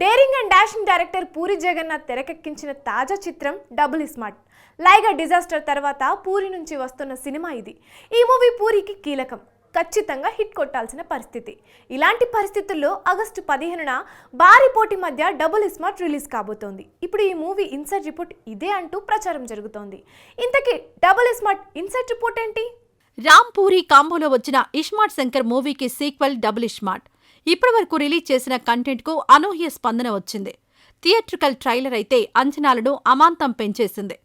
Daring and dashing director Puri Jagannath తెరకెక్కించిన తాజా చిత్రం డబుల్ స్మార్ట్. లైగా డిజాస్టర్ తర్వాత పూరి నుంచి వస్తున్న సినిమా ఇది. ఈ మూవీ పూరికి కీలకం. ఖచ్చితంగా హిట్ కొట్టాల్సిన పరిస్థితి. ఇలాంటి పరిస్థితుల్లో ఆగస్టు పదిహేనున భారీ పోటీ మధ్య డబుల్ స్మార్ట్ రిలీజ్ కాబోతోంది. ఇప్పుడు ఈ మూవీ ఇన్సైడ్ రిపోర్ట్ ఇదే అంటూ ప్రచారం జరుగుతోంది. ఇంతకీ డబుల్ స్మార్ట్ ఇన్సైడ్ రిపోర్ట్ ఏంటి? రామ్ పూరి కాంబోలో వచ్చిన ఇష్మార్ట్ శంకర్ మూవీకి సీక్వెల్ డబుల్ ఇష్మార్ట్ ఇప్పటివరకు రిలీజ్ చేసిన కంటెంట్కు అనూహ్య స్పందన వచ్చింది. థియేట్రికల్ ట్రైలర్ అయితే అంచనాలను అమాంతం పెంచేసింది.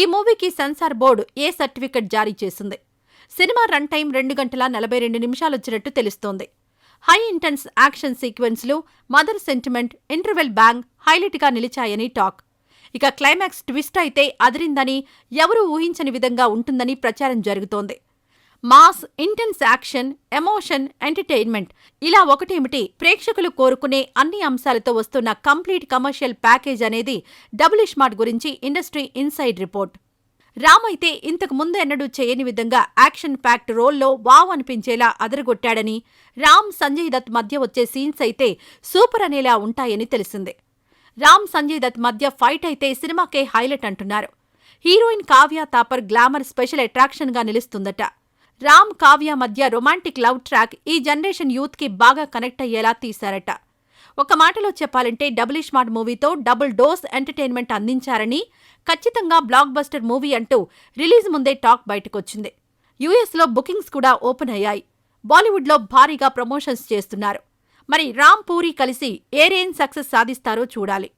ఈ మూవీకి సెన్సార్ బోర్డు ఏ సర్టిఫికెట్ జారీ చేసింది? సినిమా రన్ టైం రెండు గంటల నలభై రెండు నిమిషాలొచ్చినట్టు తెలుస్తోంది. హై ఇంటెన్స్ యాక్షన్ సీక్వెన్స్లు మదర్ సెంటిమెంట్ ఇంటర్వెల్ బ్యాంగ్ హైలైట్గా నిలిచాయని టాక్. ఇక క్లైమాక్స్ ట్విస్ట్ అయితే అదిరిందని ఎవరూ ఊహించని విధంగా ఉంటుందని ప్రచారం జరుగుతోంది. Mass intense action emotion entertainment ఇలా ఒకటేమిటి? ప్రేక్షకులు కోరుకునే అన్ని అంశాలతో వస్తున్న కంప్లీట్ కమర్షియల్ ప్యాకేజ్ అనేది డబుల్ మార్ట్ గురించి ఇండస్ట్రీ ఇన్సైడ్ రిపోర్ట్. రామ్ అయితే ఇంతకు ముందు ఎన్నడూ చేయని విధంగా యాక్షన్ ప్యాక్ట్ రోల్లో వావ్ అనిపించేలా అదరగొట్టాడని రామ్ సంజయ్ దత్ మధ్య వచ్చే సీన్స్ అయితే సూపర్ అనేలా ఉంటాయని తెలిసింది. రామ్ సంజయ్ దత్ మధ్య ఫైట్ అయితే సినిమాకే హైలైట్ అంటున్నారు. Heroine Kavya Thapar glamour special అట్రాక్షన్గా నిలుస్తుందట. రామ్ కావ్య మధ్య రొమాంటిక్ లవ్ ట్రాక్ ఈ జనరేషన్ యూత్కి బాగా కనెక్ట్ అయ్యేలా తీశారట. ఒక మాటలో చెప్పాలంటే డబుల్ స్మార్ట్ మూవీతో డబుల్ డోస్ ఎంటర్టైన్మెంట్ అందించారని ఖచ్చితంగా బ్లాక్ బస్టర్ మూవీ అంటూ రిలీజ్ ముందే టాక్ బయటకొచ్చింది. యూఎస్లో బుకింగ్స్ కూడా ఓపెన్ అయ్యాయి. బాలీవుడ్లో భారీగా ప్రమోషన్స్ చేస్తున్నారు. మరి రామ్ పూరి కలిసి ఏ రేంజ్ సక్సెస్ సాధిస్తారో చూడాలి.